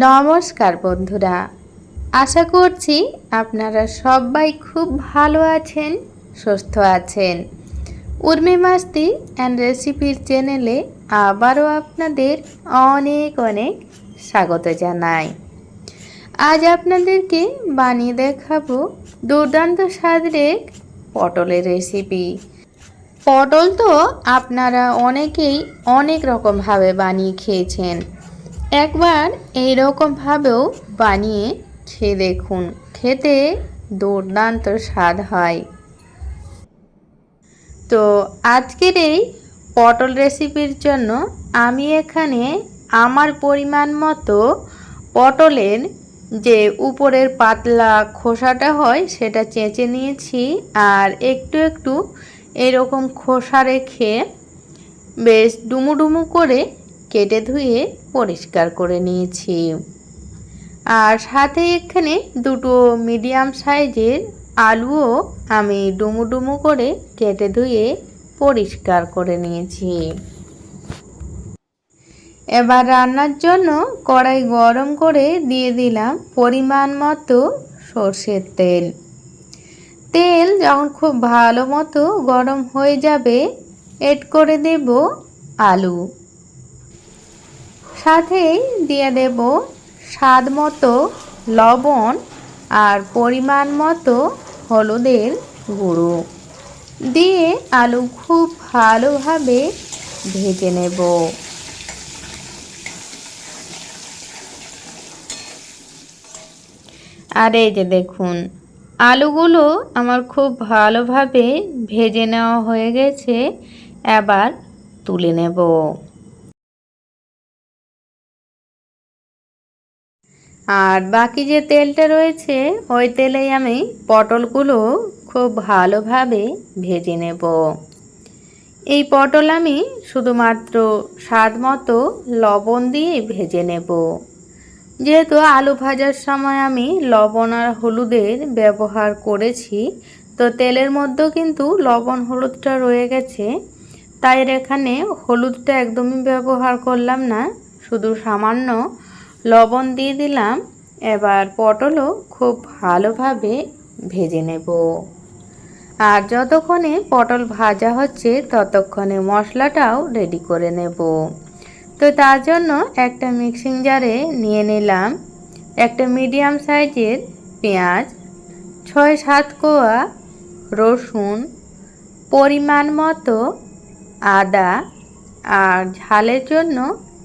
নমস্কার বন্ধুরা, আশা করছি আপনারা সবাই খুব ভালো আছেন, সুস্থ আছেন। উর্মি মাস্তি অ্যান্ড রেসিপির চ্যানেলে আবারও আপনাদের অনেক অনেক স্বাগত জানাই। আজ আপনাদেরকে বানিয়ে দেখাবো দুর্দান্ত স্বাদের পটলের রেসিপি পটল তো আপনারা অনেকেই অনেক রকমভাবে বানিয়ে খেয়েছেন। একবার এই রকমভাবেও বানিয়ে খেয়ে দেখুন। খেতে দুর্দান্ত স্বাদ হয়। তো আজকের এই পটল রেসিপির জন্য আমি এখানে আমার পরিমাণ মতো পটলের যে উপরের পাতলা খোসাটা হয়, সেটা চেঁচে নিয়েছি আর একটু একটু এরকম খোসা রেখে বেশ ডুমু ডুমু করে কেটে ধুয়ে পরিষ্কার করে নিয়েছি। আর সাথে এখানে দুটো মিডিয়াম সাইজের আলুও আমি ডুমু ডুমু করে কেটে ধুয়ে পরিষ্কার করে নিয়েছি। এবার রান্নার জন্য কড়াই গরম করে দিয়ে দিলাম পরিমাণ মতো সর্ষের তেল। তেল যখন খুব ভালো মতো গরম হয়ে যাবে এড করে দেব আলু। সাথেই দিয়ে দেব স্বাদ মতো লবণ আর পরিমাণ মতো হলুদের গুঁড়ো। দিয়ে আলু খুব ভালোভাবে ভেজে নেব। আর এই যে দেখুন, আলুগুলো আমার খুব ভালোভাবে ভেজে নেওয়া হয়ে গেছে, এবার তুলে নেব। আর বাকি যে তেলটা রয়েছে, ওই তেলেই আমি পটলগুলো খুব ভালোভাবে ভেজে নেব। এই পটল আমি শুধুমাত্র স্বাদ মতো লবণ দিয়ে ভেজে নেব। যেহেতু আলু ভাজার সময় আমি লবণ আর হলুদের ব্যবহার করেছি, তো তেলের মধ্যেও কিন্তু লবণ হলুদটা রয়ে গেছে, তাই এখানে হলুদটা একদমই ব্যবহার করলাম না, শুধু সামান্য লবণ দিয়ে দিলাম। এবার পটলও খুব ভালোভাবে ভেজে নেব। আর যতক্ষণে পটল ভাজা হচ্ছে, ততক্ষণে মশলাটাও রেডি করে নেব। তো তার জন্য একটা মিক্সিং জারে নিয়ে নিলাম একটা মিডিয়াম সাইজের পেঁয়াজ ছয় সাত কোয়া রসুন, পরিমাণ মতো আদা, আর ঝালের জন্য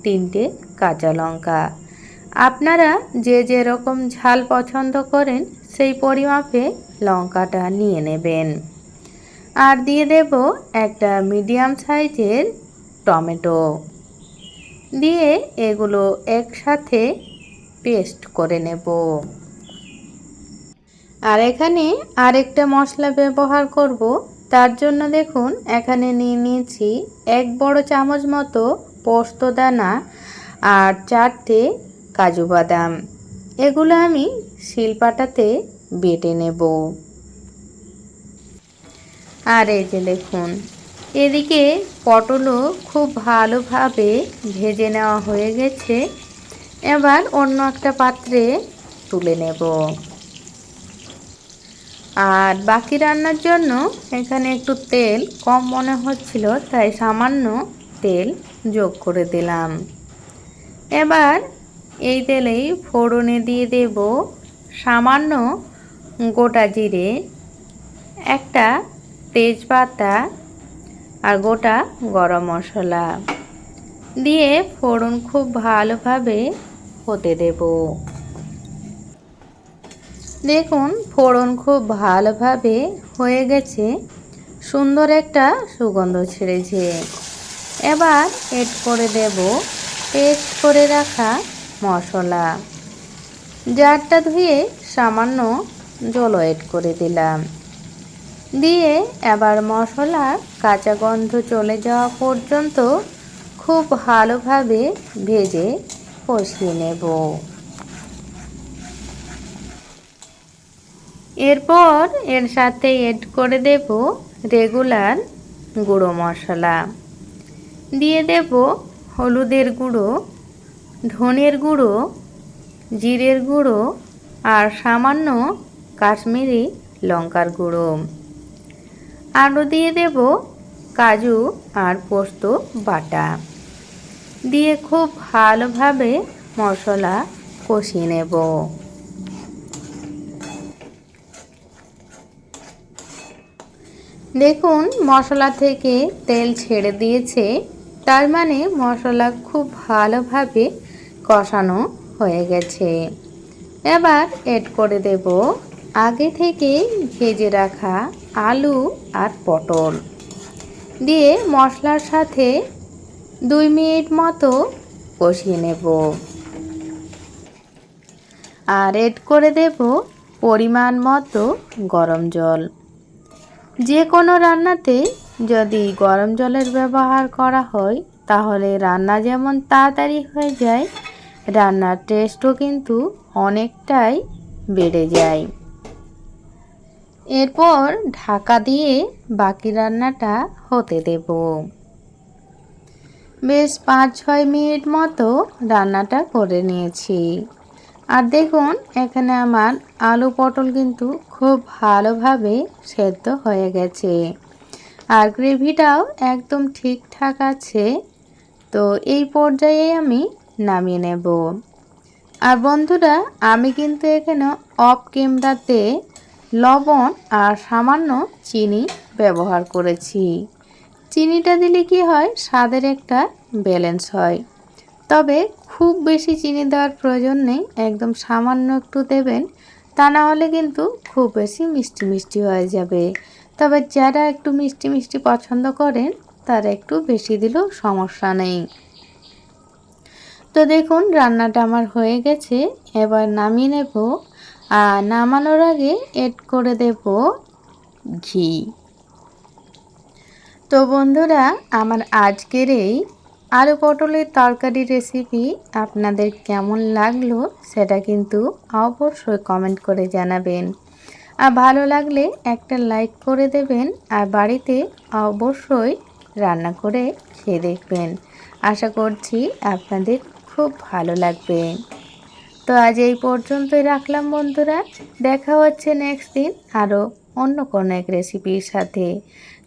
তিনটে কাঁচা লঙ্কা। আপনারা যে যেরকম ঝাল পছন্দ করেন, সেই পরিমাপে লঙ্কাটা নিয়ে নেবেন। আর দিয়ে দেব একটা মিডিয়াম সাইজের টমেটো। দিয়ে এগুলো একসাথে পেস্ট করে নেব। আর এখানে আরেকটা মশলা ব্যবহার করব। তার জন্য দেখুন, এখানে নিয়ে নিয়েছি এক বড় চামচ মতো পোস্ত দানা আর চারটে কাজু বাদাম, এগুলো আমি শিলপাটাতে বেটে নেব। আর এই যে দেখুন, এদিকে পটলও খুব ভালোভাবে ভেজে নেওয়া হয়ে গেছে। এবার অন্য একটা পাত্রে তুলে নেব। আর বাকি রান্নার জন্য এখানে একটু তেল কম মনে হচ্ছিল, তাই সামান্য তেল যোগ করে দিলাম। এবার এই তেলেই ফোড়নে দিয়ে দেব সামান্য গোটা জিরে, একটা তেজপাতা আর গোটা গরম মশলা। দিয়ে ফোড়ন খুব ভালোভাবে হতে দেব। দেখুন, ফোড়ন খুব ভালোভাবে হয়ে গেছে। সুন্দর একটা সুগন্ধ ছেড়েছে। এবার এড করে দেব, পেস্ট করে রাখা মশলা। জারটা ধুয়ে সামান্য জল এড করে দিলাম। দিয়ে এবার মশলা কাঁচা গন্ধ চলে যাওয়া পর্যন্ত খুব ভালোভাবে ভেজে কষিয়ে নেব। এরপর এর সাথে এড করে দেব রেগুলার গুঁড়ো মশলা। দিয়ে দেব হলুদের গুঁড়ো ধনের গুঁড়ো, জিরের গুঁড়ো আর সামান্য কাশ্মীরি লঙ্কার গুঁড়ো। আরও দিয়ে দেব কাজু আর পোস্ত বাটা। দিয়ে খুব ভালোভাবে মশলা কষিয়ে নেব। দেখুন, মশলা থেকে তেল ছেড়ে দিয়েছে, তার মানে মশলা খুব ভালোভাবে কষানো হয়ে গেছে। এবার এড করে দেব আগে থেকে ভেজে রাখা আলু আর পটল। দিয়ে মশলার সাথে দুই মিনিট মতো কষিয়ে নেব। আর এড করে দেব পরিমাণ মতো গরম জল। যে কোনো রান্নাতে যদি গরম জলের ব্যবহার করা হয়, তাহলে রান্না যেমন তাড়াতাড়ি হয়ে যায় রান্নার টেস্টও কিন্তু অনেকটাই বেড়ে যায়। এরপর ঢাকা দিয়ে বাকি রান্নাটা হতে দেব। বেশ পাঁচ ছয় মিনিট মতো রান্নাটা করে নিয়েছি। আর দেখুন, এখানে আমার আলু পটল কিন্তু খুব ভালোভাবে সেদ্ধ হয়ে গেছে। আর গ্রেভিটাও একদম ঠিকঠাক আছে। তো এই পর্যায়ে আমি নামিয়ে নেব। আর বন্ধুরা, আমি কিন্তু এখানে অফ ক্যামেরাতে লবণ আর সামান্য চিনি ব্যবহার করেছি। চিনিটা দিলে কি হয়, স্বাদের একটা ব্যালেন্স হয়। তবে খুব বেশি চিনি দেওয়ার প্রয়োজন নেই, একদম সামান্য একটু দেবেন, তা না হলে কিন্তু খুব বেশি মিষ্টি মিষ্টি হয়ে যাবে। তবে যারা একটু মিষ্টি মিষ্টি পছন্দ করেন, তারা একটু বেশি দিলেও সমস্যা নেই। তো দেখুন, রান্নাটা আমার হয়ে গেছে। এবার নামিয়ে নেব। আর নামানোর আগে এড করে দেব ঘি। তো বন্ধুরা, আমার আজকের এই আলু পটলের তরকারি রেসিপি আপনাদের কেমন লাগল সেটা কিন্তু অবশ্যই কমেন্ট করে জানাবেন। আর ভালো লাগলে একটা লাইক করে দেবেন আর বাড়িতে অবশ্যই রান্না করে খেয়ে দেখবেন। আশা করছি আপনাদের খুব ভালো লাগবে। তো আজ এই পর্যন্তই রাখলাম বন্ধুরা। দেখা হচ্ছে নেক্সট দিন আরও অন্য কোনো এক রেসিপির সাথে।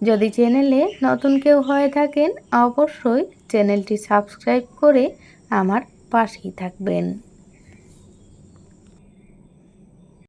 যদি চ্যানেলে নতুন কেউ হয়ে থাকেন, অবশ্যই চ্যানেলটি সাবস্ক্রাইব করে আমার পাশেই থাকবেন।